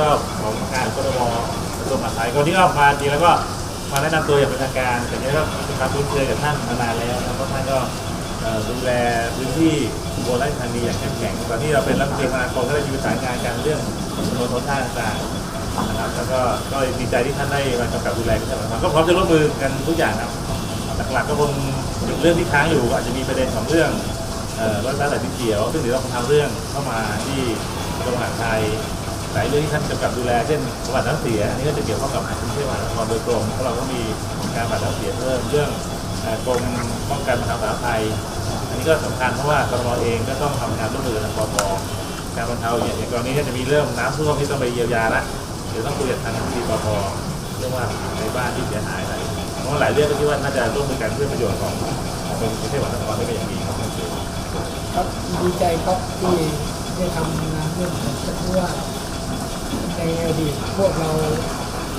ชอบของงานกรมกระทรวงมหาดไทยคนที่ก็มาจริงแล้วก็มาแนะนำตัวอย่างเป็นทางการแต่เนี้ก็มีความคุ้นเคยกับท่านมานานแล้วแล้วก็ท่านก็ดูแลพื้นที่อุบลราชธานีอย่างเข้มแข็งตอนนี้เราเป็นรัฐมนตรีคมนาคมก็ได้มีประสานงานกันเรื่องถนนหนทางต่างๆนะครับแล้วก็ก็ดีใจที่ท่านได้มากำกับดูแลที่จังหวัดก็พร้อมจะร่วมมือกันทุกอย่างนะครับหลักๆก็คงอยู่เรื่องที่ค้างอยู่อาจจะมีประเด็นของเรื่องรถไฟสายสีเขียวซึ่งเดี๋ยวเราคงทำเรื่องเข้ามาที่กระทรวงมหาดไทย หลายเรื่องที่ท่านกำกับดูแลเช่นประวัติน้ำเสียอันนี้ก็จะเกี่ยวข้องกับกรุงเทพมหานครโดยตรงเพราะเราก็มีการบัตรน้ำเสียเพิ่มเรื่องกรมป้องกันบรรเทาสาธารณภัยอันนี้ก็สำคัญเพราะว่ากรมเองก็ต้องทำงานร่วมมือกับปปการบรรเทาอย่างอย่างกรณีนี้จะมีเรื่องน้ำท่วมที่ต้องไปเยียวยาละเดี๋ยวต้องคุยกับทางที่ปปเรื่องว่าในบ้านที่เสียหายอะไรเพราะหลายเรื่องก็คิดว่าน่าจะร่วมมือกันเพื่อประโยชน์ของกรุงเทพมหานครได้เป็นอย่างดีครับครับดีใจครับที่ได้ทำงานเรื่องของเพราะว่า ในอดีตพวกเรา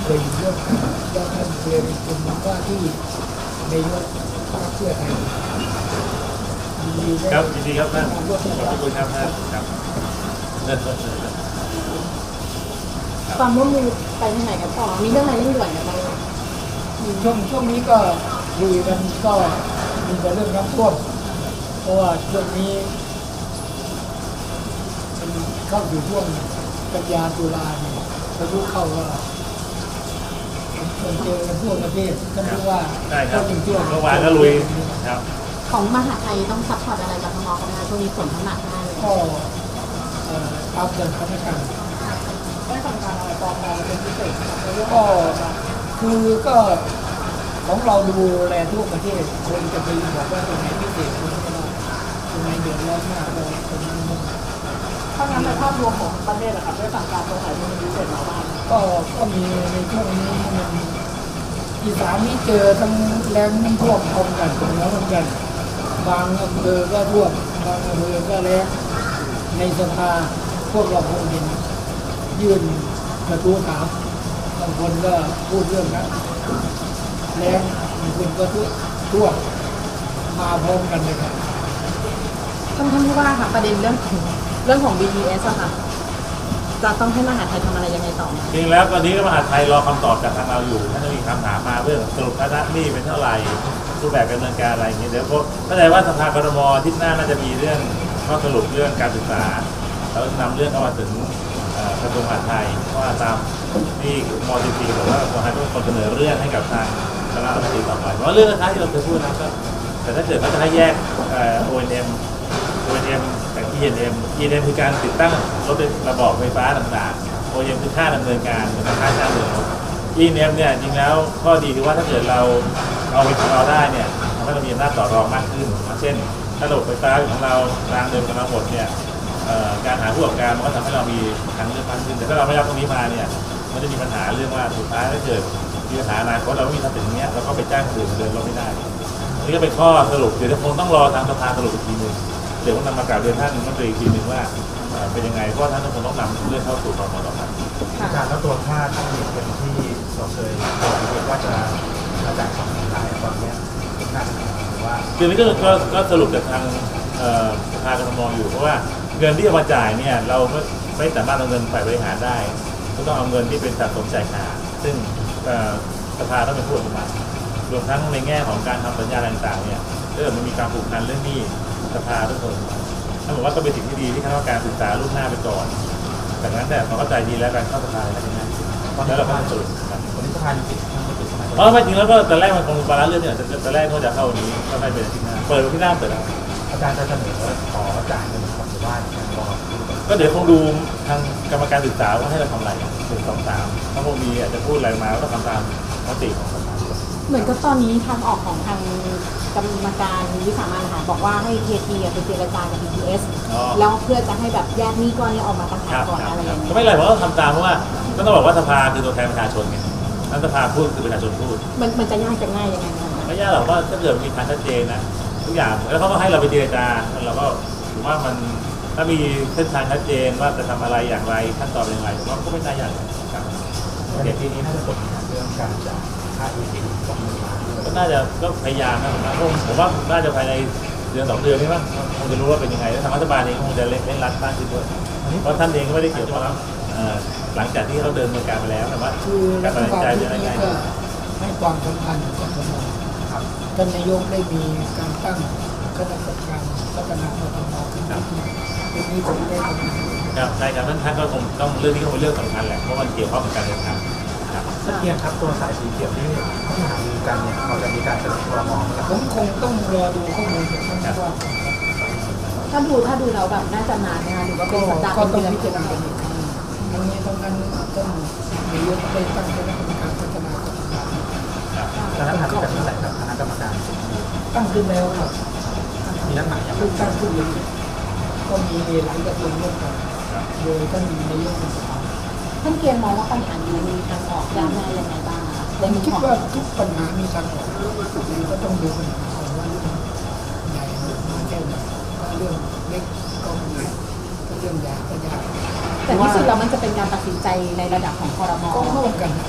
เคยอยู่ร่วมกันแล้วท่านเคยเป็นคนว่าที่ในยกพรรคเพื่อไทยยินดีได้ครับยินดีครับท่านทำร่วมขกันอบคุณครับท่านครับเชิญเชิญเชิญความร่วมมือไปทางไหนกันต่อมีเรื่องอะไรเร่งด่วนกันบ้างคะช่วงช่วงนี้ก็คุยกันก็มีแต่เรื่องน้ำท่วมเพราะว่าช่วงนี้มันเข้าสู่ช่วง กันยาตุลาเนี่ยพายุเข้าว่ามันเจอกันทั่วประเทศท่านรู้ว่าได้ครับเข้าถึงช่วงเมื่อวานก็ลุยครับ ของมหาไทยต้องซัพพอร์ตอะไรกับทางมอกันไหมคะช่วงนี้ฝนทั้งหนักมากเลยก็เอ่ออัพเดินพัฒนาการได้สั่งการอะไรปอปเป็นพิเศษไหมคะแล้วก็คือก็ของเราดูแลทั่วประเทศคนจะไปบอกว่าตรงไหนพิเศษคนก็ได้ตรงไหนเดือดร้อนมากก็ตรงนั้น ถ้างั้นในภาพรวมของประเทศอะครับได้สั่งการตรงไหนเป็นพิเศษมาบ้างก็ก็มีในช่วงนี้มันอีสานนี่เจอทั้งแรงทั้งท่วมพร้อมกันตรงนั้นเหมือนกัน บางอำเภอก็ท่วมบางอำเภอก็แล้งในสภาพวกเราคงเห็นยื่นกระทู้ถามบางคนก็พูดเรื่องนั้นแล้งบางคนก็ท่วมท่วมมาพร้อมกันเลยครับท่านท่านผู้ว่าค่ะประเด็นเรื่องของ เรื่องของ BTS อะค่ะ จะต้องให้มหาไทยทำอะไรยังไงต่อไหมจริงแล้วตอนนี้ก็มหาดไทยรอคำตอบจากทางเราอยู่ท่านมีคำถามมาเรื่องสรุปคณะหนี้เป็นเท่าไหร่รูปแบบการดำเนินการอะไรอย่างเงี้ยเดี๋ยวพบเข้าใจว่าสภากรมอที่หน้าน่าจะมีเรื่องข้อสรุปเรื่องการศึกษาแล้วนำเรื่องเข้ามาถึงเอ่อกระทรวงมหาดไทยว่าตามที่มอ .14 บอกว่ากระทรวงมหาดไทยต้องคนเสนอเรื่องให้กับทางคณะรัฐมนตรีต่อไปเพราะว่าเรื่องคล้าที่เราเคยพูดนะก็แต่ถ้าเกิดเขาจะให้แยกเอ่อ O&M O&M E&M E&M คือการติดตั้งรถระบบไฟฟ้าต่างๆ O&M คือค่าดำเนินการเป็นค่าจ้างเดินรถ E&M เนี่ยจริงแล้วข้อดีคือว่าถ้าเกิดเราเอาเป็นของเราได้เนี่ยทำให้เรามีอำนาจต่อรองมากขึ้น เช่นถ้าระบบไฟฟ้าของเรารางเดินของเราหมดเนี่ยการหาผู้ประกอบการมันก็ทำให้เรามีทางเลือกมากขึ้น แต่ถ้าเราไม่รับตรงนี้มาเนี่ยมันจะมีปัญหาเรื่องว่าสุดท้ายถ้าเกิดมีปัญหาอนาคตเราไม่มีทรัพย์สินเนี้ยเราก็ไปจ้างคนอื่นเดินเราไม่ได้นนี้ก็เป็นข้อสรุปเดี๋ยวคงต้องรอทางสภาสรุปอีกทีหนึ่ง เดี๋ยวผมนำมากล่าวเรียนท่านรัฐมนตรีอีกทีหนึงว่าเอ่อเป็นยังไงเพราะท่านคงต้องนำเรื่องเข้าสู่ครมต่อไปค่ะการแล้วตัวค่าที่เป็นที่เราเคยบอกไว้ว่าจะมาจากของไทยตอนเนี้ยน่าจะถือว่าคือนี่ก็ก็ก็สรุปจากทางเอ่อสภากรทมอยู่เพราะว่าเงินที่เอามาจ่ายเนี่ยเราไม่ไม่สามารถเอาเงินฝ่ายบริหารได้ก็ต้องเอาเงินที่เป็นสะสมจ่ายขาดซึ่งเอ่อสภาต้องเป็นผู้อนุมัติ รวมทั้งในแง่ของการทำสัญญาต่างๆเนี่ยถ้าเกิดมันมีการผูกพันเรื่องหนี้สภาต้องเป็นคนอนุมัติถ้าบอกว่าก็เป็นสิ่งที่ดีที่คณะกรรมการศึกษาล่วงหน้าไปก่อนจากนั้นแต่เราเข้าใจดีแล้วการเข้าสภาอะไรอย่างเงี้ยแล้วเราก็มาสรุปกันวันนี้สภายังปิดยังไม่ปิดสมัยเพราะว่าจริงแล้วก็ตอนแรกมันคงบาลานซ์เรื่องเนี่ยตอนแรกเขาจะเข้าวันนี้ก็ได้เป็นอาที่หน้าเปิดวันที่หน้าเปิดแล้วอาจารย์จะเสนอขอจ่ายเงินของหมู่บ้านรอก็เดี๋ยวคงดูทางกรรมการศึกษาว่าให้เราทำอะไรหนึ่งสองสามถ้าคงมีอาจจะพูดอะไรมาก็ทำตามมติของสภา เหมือนกับตอนนี้ทางออกของทางกรรมการวิสามันค่ะบอกว่าให้เทียทีไปเจรจากับ BTS อ๋อ แล้วเพื่อจะให้แบบแยกหนี้ก้อนนี้ออกมาต่างคหารักบก่อนครับอะไรอครับย่างเงี้ก็ยไม่เป็นไรผมก็ทำตามเพราะว่าก็ต้องบอกว่าสภาคือตัวแทนประชาชนไงนั้นสภาพูดคือประชาชนพูด มันมันจะยากจะง่ายยังไงคะไม่ยากหรอกว่าถ้าเกิดมีทางชัดเจนนะทุกอย่างแล้วเขาก็ให้เราไปเจรจาแล้วเราก็ถือว่ามันถ้ามีเส้นทางชัดเจนว่าจะทำอะไรอย่างไรขั้นตอนเป็นอย่างไรผมว่าก็ไม่น่ายากครับ ในปีนี้น่าจะจบเรื่องการจ่ายค่าอีทีของหมู่บ้า นก็น่าจะก็พยายามนะผมว่าผมว่าน่าจะภายในเดือนสองเดือนนี้มั้งคงจะรู้ว่าเป็นยังไงแล้วทางรัฐบาลเองก็คงจะเร่งเร่งรัดมากขึ้นด้วยเพราะท่านเองก็ไม่ได้เกี่ยวข้องเอ่อหลังจากที่เขาเดินเมืองการไปแล้วแต่ว่าคือการรัตัดฐสินบาใจลเป็นชุดยังไงนี้ก็ให้ความสำคัญกับกทมท่านนายกได้มีการตั้งคณะกรรมการพัฒนากทมขึ้นมาเป็นนี้ผมได้ทำงานครับใช่ครับท่านท่านก็คงต้องเรื่องนี้ก็เป็นเรื่องสำคัญแหละเพราะมันเกี่ยวข้องกับการเดินทางครับ สักเพียงครับตัวสายสีเขียวที่ที่หารือกันเนี่ยเราจะมีการเสนอครมนะครับผมคงต้องรอดูข้อมูลจากท่านว่าก่อนครับถ้าดูถ้าดูเราแบบน่าจะนานนะคะหรือว่าเป็นสัปดาห์เป็นเดือนพิจารณากันอีกครั้งทั้งนี้ทั้งนั้นต้องนายกได้ตั้งคณะกรรมการพัฒนากทมครับแล้วนัดหารือกันเมื่อไหร่ครับคณะกรรมการตั้งขึ้นแล้วครับมีนัดหมายยังเพิ่งตั้งขึ้นเลยก็มีหลายกระทรวงร่วมกันโดยท่านนายกเป็นประธา ท่านเกียงมองว่าปัญหานี้มีทางออกยากแน่ยังไงบ้างอะคะผมคิดว่าทุกปัญหามีทางออกคือก็ต้องดูปัญหาก่อนว่าเรื่องใหญ่หรือน้อยแค่ไหนถ้าเรื่องเล็กก็ง่ายถ้าเรื่องใหญ่ก็ยากแต่ที่สุดแล้วมันจะเป็นการตัดสินใจในระดับของคอรมก็ร่วมกันนะ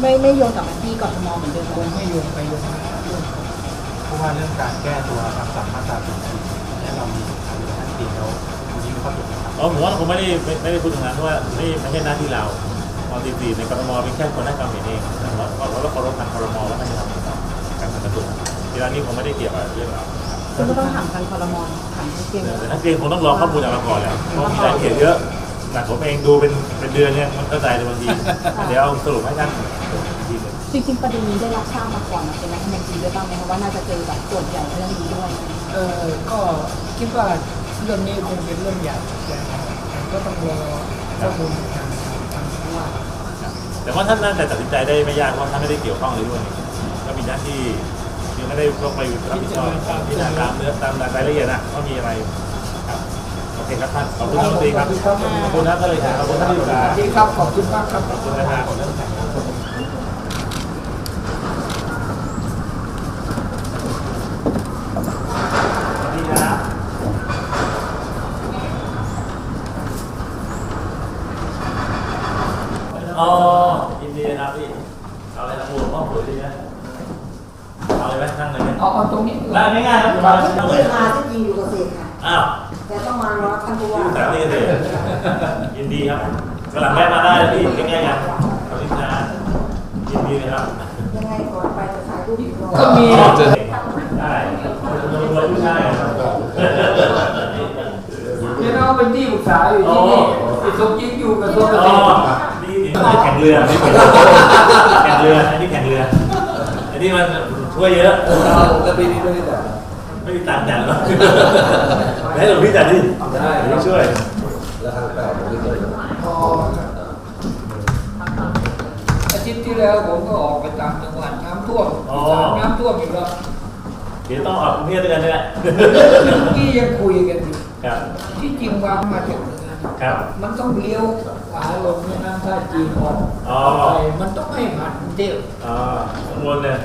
ไม่ไม่โยนกลับมาที่กทมเหมือนเดิมคงไม่โยงไปโยงมาเรื่องของเพราะว่าเรื่องการแก้ตัวคำสั่งมาตราสี่สี่เนี่ยเรามีหารือกันท่านตีแล้ววันนี้ ข้อตกลงครับอ๋อผมว่าคงไม่ได้ไม่ไม่ได้พูดตรงนั้นเพราะว่าไม่ไม่ใช่หน้าที่เราตอนตีสี่ในกรทมเป็นแค่คนให้ความเห็นเองแต่ว่าเพราะว่าเคารพทางกรทมว่าท่านจะทำยังไงต่อการทำกระตุ้นทีนี้คงไม่ได้เกี่ยวกับเรื่องเราซึ่งก็ต้องถามทางคอรมถามท่านเกียงแต่ท่านเองคงต้องรอข้อมูลจากเราก่อนแหละเพราะมีรายละเอียดเยอะหนักผมเองดูเป็นเป็นเดือนเนี่ยมันเข้าใจในบางทีเดี๋ยวเอาสรุปให้ท่านอีกทีหนึงจริงๆประเด็นนี้ได้รับทราบมาก่อนมาเป็นรัฐมนตรีด้วยบ้างไหมคะว่าน่าจะเจอแบบส่วนใหญ่เรื่องนี้ด้วย เออก็คิดว่า เรื่องนี้คงเป็นเรื่องใหญ่ก็ต้องรอข้อมูลทางทางผู้ว่าแต่ว่าท่านน่าจะตัดสินใจได้ไม่ยากเพราะท่านไม่ได้เกี่ยวข้องเลยด้วยก็มีหน้าที่ยังไม่ได้ต้องไปรับผิดชอบพิจารณาตามเนื้อตามรายละเอียดนะว่ามีอะไรครับโอเคครับท่านขอบคุณท่านตีครับขอบคุณท่านเลยครับขอบคุณท่านที่ปรึกษาสวัสดีครับขอบคุณมากครับขอบคุณนะครับสวัสดีครับอ๋อยินดีนะครับพี่เอาอะไรนะหมูหม้อปุ๋ยดีไหม เอาเลยไหมนั่งเลยไหมเอาเอาตรงนี้ได้ง่ายๆครับมาที่นั่งเลยมาที่จริงอยู่เกษตรค่ะอ้าวแต่ต้องมารอท่านผู้ว่าสามนี่เลยยินดีครับกำลังแม่มาได้เลยพี่ง่ายๆครับขอบคุณนะยินดีเลยครับยังไงก่อนไปจะถ่ายรูปอีกรอบก็มีอ๋อได้รวยผู้ชายครับพี่น้องเป็นที่ปรึกษาอยู่ที่นี่ไอ้สมจิตอยู่กับตัวเกษอ๋อตรนี่แข่งเรือนี่แข่งเรือ อันนี้แข่งเรือ อันนี้มัน ช่วยเยอะแล้วปีนี้ไม่ได้แต่ไม่มีตังค์จัดหรอกให้หลวงพี่จัดดิได้เดี๋ยวช่วย แล้วทางแปดผมไม่เคยพออาทิตย์ที่แล้วผมก็ออกไปต่างจังหวัดน้ำท่วมอีสานน้ำท่วมอีกแล้วเดี๋ยวต้องออกกรุงเทพด้วยกันนี่แหละเมื่อกี้ยังคุยกันอยู่ครับที่จริงวางมาจากเหนือครับมันต้องเลี้ยวขวาลงแม่น้ำท่าจีนออกอ๋อไปมันต้องให้ผ่านกรุงเทพอ๋อข้างบนเนี่ย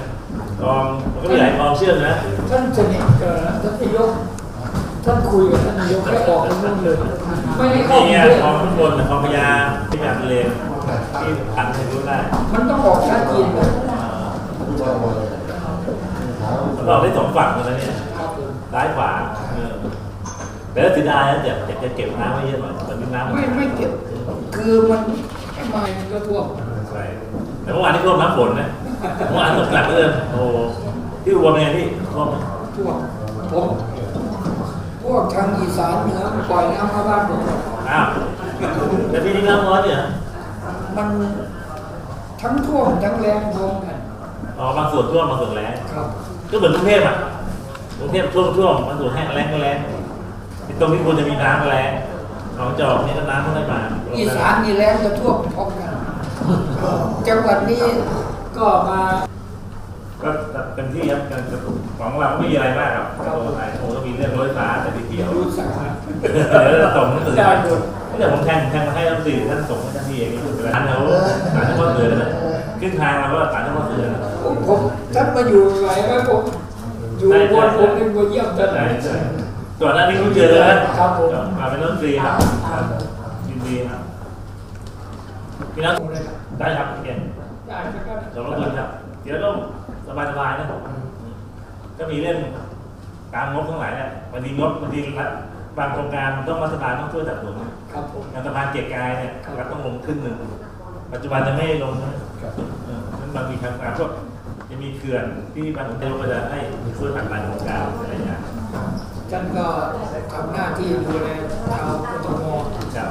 กองมันก็มีหลายกองเชื่อมนะ ท่านสนิทกับท่านนายกท่านคุยกับท่านนายกแล้วออกไปนู่นเลย ไม่ได้เข้านี่กไงรุงเทพกองข้างบนกองพญาที่แบบเลนที่พันให้รู้ได้มันต้องออกท่าจีนเลยมันบอกได้สองฝั่งเลยนะเนี่ยซ้ายขวาเออแต่ถ้าถึงอายนะอยากอยากจะเก็บน้ำไว้เยอะหน่อยมันมีน้ำไม่ไม่เก็บคือมันไม่มามันก็ท่วมใช่แต่เมื่อวานที่ท่วมน้ำฝนนะ เมื่อวานตกหนักเลยโอ้โหที่อุบลเป็นไงพี่ท่วมไหมท่วมผมพวกทางอีสานเหนือปล่อยน้ำมาบ้านผมอ้าวแต่ที่นี่น้ำร้อนเนี่ยมันทั้งท่วมทั้งแรงรวมกันอ๋อบางส่วนท่วมบางส่วนแรงครับ ก็เหมือนกรุงเทพอะกรุงเทพท่วมท่วมบางส่วนแห้งแรงก็แรงตรงนี้ควรจะมีน้ำก็แรงหนองจอกนี่ก็น้ำไม่ได้มา อีสานนี่แรงจะท่วมพร้อมกันจังหวัดนี้ ก็มาก็เต็มที่ครับการกระตุ้นของเราไม่มีอะไรมากครับตัวไทยคงต้องมีเรื่องรถไฟฟ้าแต่ทีเดียวรู้สักเดี๋ยวเราส่งหนังสือได้ไปหมดเดี๋ยวผมแทงแทงมาให้หนังสือท่านส่งให้ท่านที่เองร้านเขาร้านเฉพาะเสือนะขึ้นทางเราก็ร้านเฉพาะเสือนะผมผมท่านมาอยู่ไหนไหมผมอยู่บนผมเป็นบนเยี่ยมท่านใช่ใช่ก่อนหน้านี้คุณเจอนะครับผมมาเป็นนักดนตรีครับครับยินดีครับพี่นัทได้ครับพี่เก่ งได้ครับสำหรับคุณครับเดี๋ยวต้องสบายๆนะก็มีเรื่องการงบทั้งหลายแหละบางทีงบบางทีรัฐบางโครงการต้องรัฐบาลต้องช่วยสนับสนุนครับผมอย่างสะพานเกียรติกายเนี่ยรัฐต้องลงครึ่งหนึ่งปัจจุบันจะไม่ลงนะเออมันบางมีโครงการพวกจะมีเขื่อนที่บางโครงการก็จะให้ช่วยผลักดันโครงการอะไรอย่างเงี้ยท่านก็ทำหน้าที่ดูแลชาวกทมครับ